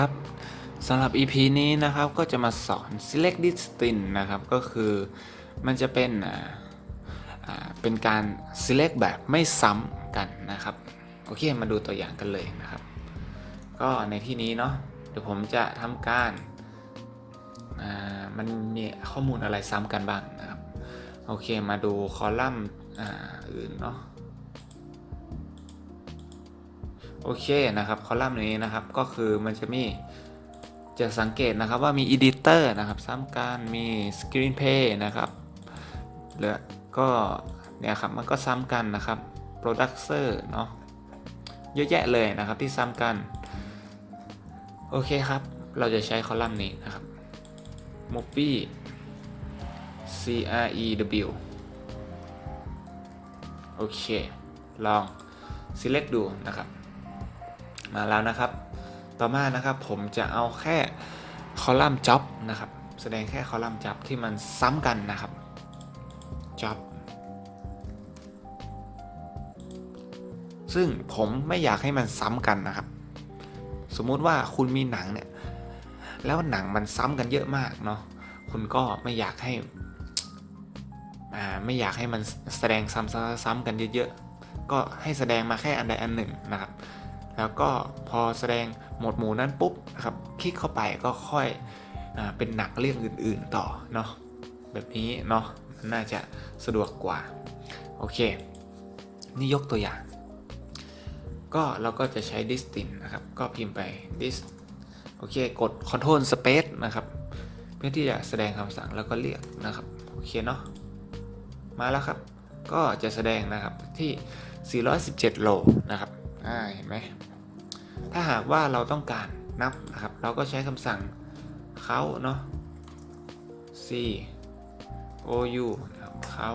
ครับสำหรับ EP นี้นะครับก็จะมาสอน select distinct นะครับ ก็คือมันจะเป็นเป็นการ select แบบไม่ซ้ำกันนะครับ โอเคมาดูตัวอย่างกันเลยนะครับ ก็ในที่นี้เนาะเดี๋ยวผมจะทำการมันมีข้อมูลอะไรซ้ำกันบ้างนะครับ โอเคมาดูคอลัมน์อื่นเนาะ โอเคนะครับคอลัมน์นี้นะครับก็คือมันจะมีจะสังเกตนะครับว่ามี Editor นะครับซ้ำกันมี Screenplay นะครับแล้วก็เนี่ยครับมันก็ซ้ำกันนะครับ Producer เนาะเยอะแยะเลยนะครับที่ซ้ำกัน โอเคครับ เราจะใช้คอลัมน์นี้นะครับ Movie C R E W โอเค ลอง select ดูนะครับ มาแล้วนะครับ ต่อมานะครับผมจะเอาแค่คอลัมน์ job นะครับ แสดงแค่คอลัมน์ job ที่มันซ้ำกันนะครับ job ซึ่งผมไม่อยากให้มันซ้ำกันนะครับ สมมุติว่าคุณมีหนังเนี่ย แล้วหนังมันซ้ำกันเยอะมากเนาะ คุณก็ไม่อยากให้อ่าไม่อยากให้มันแสดงซ้ำๆกันเยอะๆ ก็ให้แสดงมาแค่อันใดอันหนึ่งนะครับ แล้วก็พอแสดงหมวดหมู่นั้นปุ๊บนะครับคลิกเข้าไปก็ค่อยอเป็นหนักเรื่องอื่น ๆ ต่อเนาะแบบนี้เนาะน่าจะสะดวกกว่า โอเค นี่ยกตัวอย่าง ก็เราก็จะใช้ distin นะครับ ก็พิมพ์ไป dis โอเค กด control space นะครับ เพื่อที่จะแสดงคำสั่งแล้วก็เรียกนะครับ โอเคเนาะมาแล้วครับ ก็จะแสดงนะครับที่ 417 โลนะครับ อ่าเห็นไหมถ้าหากว่าเราต้องการนับนะครับ เราก็ใช้คำสั่งเขาเนาะ c o u นะครับเขา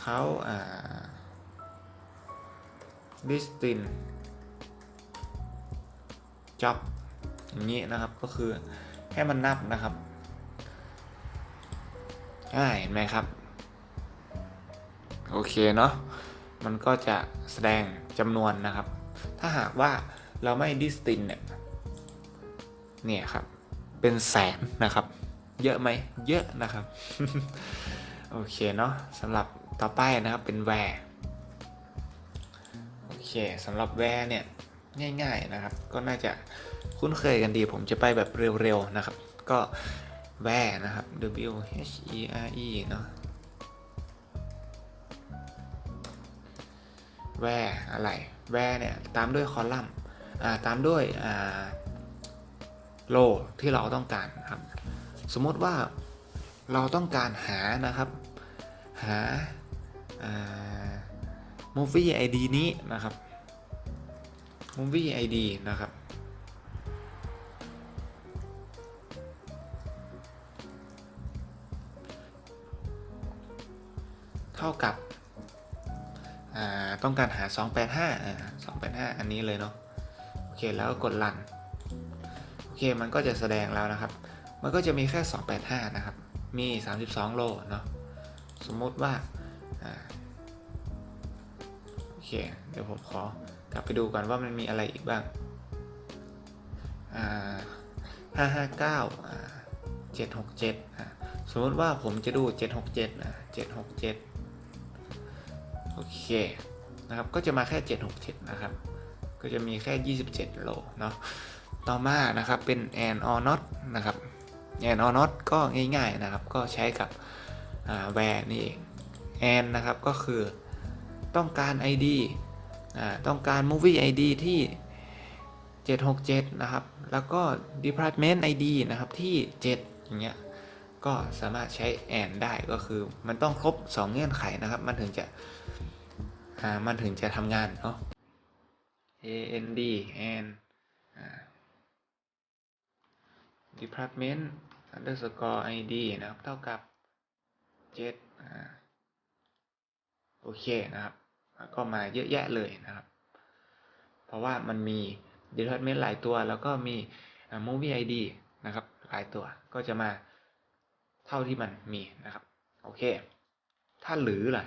เขาอ่า distinct job อย่างนี้นะครับก็คือให้มันนับนะครับอ่าเห็นไหมครับ โอเคเนาะ มันก็จะแสดงจำนวนนะครับ ถ้าหากว่าเราไม่ distinct เนี่ยเนี่ยครับ เป็นแสนนะครับ เยอะไหมเยอะนะครับ โอเคเนาะสำหรับต่อไปนะครับเป็น where โอเคสำหรับ where เนี่ยง่าย ๆนะครับ ก็น่าจะคุ้นเคยกันดี ผมจะไปแบบเร็วๆนะครับ ก็ where นะครับ W H E R E เนาะ where อะไร where เนี่ยตามด้วยคอลัมน์ตามด้วยอ่า row ที่เราต้องการครับ สมมติว่าเราต้องการหานะครับ หา movie ID นี้นะครับ movie ID นะครับ เท่ากับ ต้องการหา 285อ่า285 อันนี้เลยเนาะโอเคแล้วกกดรันโอเคมันก็จะแสดงแล้วนะครับ มันก็จะมีแค่ 285 นะครับ มี 32 โลเนาะสมมติว่าอาโอเคเดี๋ยวผมขอกลับไปดูก่อนว่ามันมีอะไรอีกบ้างา559อ่า767สมมติว่าผมจะดู767 767 โอเคนะครับก็จะมาแค่ 767 นะครับ ก็จะมีแค่ 27 โลเนาะต่อมานะครับเป็น and or not นะครับ and or not ก็ง่ายๆนะครับ ก็ใช้กับ where นี่เอง and นะครับก็คือต้องการ ID อ่าต้องการ movie ID ที่ 767 นะครับ แล้วก็ department ID นะครับที่ 7 อย่างเงี้ย ก็สามารถใช้ and ได้ก็คือมันต้องครบ 2 เงื่อนไขนะครับ มันถึงจะ อ่ามันถึงจะทำงานเนาะ A N D and department underscore id นะครับ เท่ากับ7อ่าโอเคนะครับก็มาเยอะแยะเลยนะครับ เพราะว่ามันมี department หลายตัวแล้วก็มี movie id นะครับหลายตัวก็จะมาเท่าที่มันมีนะครับ โอเค ถ้าหรือล่ะ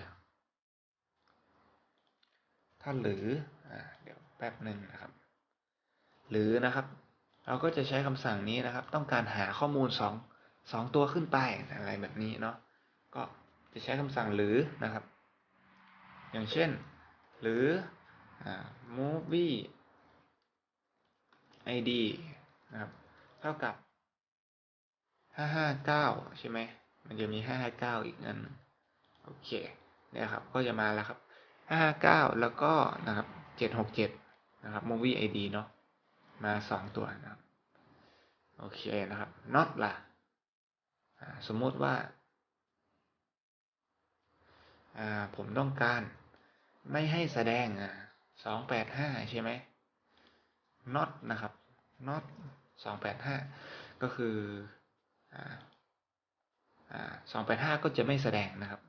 ถ้าหรืออเดี๋ยวแป๊บหนึ่งนะครับ หรือนะครับ เราก็จะใช้คำสั่งนี้นะครับ ต้องการหาข้อมูลสองสองตัวขึ้นไปอะไรแบบนี้เนาะก็จะใช้คำสั่งหรือนะครับ อย่างเช่น หรืออ movie id นะครับ เท่ากับ 559 ใช่ไหม มันจะมี 559 อีกอันหนึ่งโอเค เนี่ยครับ ก็จะมาแล้วครับ 59 แล้วก็นะครับ 767 นะครับ movie id เนาะมาสองตัวนะครับ โอเคนะครับ not ล่ะอ่าสมมติว่า ผมต้องการไม่ให้แสดง285 ใช่ไหม not นะครับ not 285 ก็คือออ285 ก็จะไม่แสดงนะครับ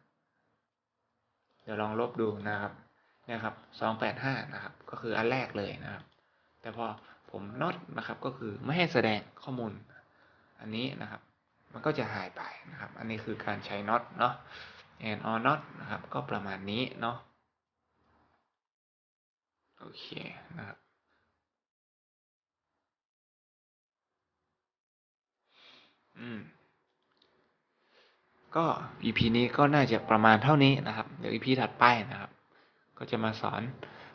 ดี๋ยวลองลบดูนะครับเนี่ยครับ285นะครับ ก็คืออันแรกเลยนะครับ แต่พอผม not นะครับก็คือไม่ให้แสดงข้อมูล อันนี้นะครับ มันก็จะหายไปนะครับ อันนี้คือการใช้ not เนาะ and or not นะครับ ก็ประมาณนี้เนาะโอเคนะครับอืม ก็ EP นี้ก็น่าจะประมาณเท่านี้นะครับ เดี๋ยว EP ถัดไปนะครับ ก็จะมาสอน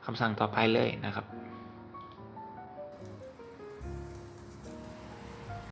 คำสั่งต่อไปเลยนะครับ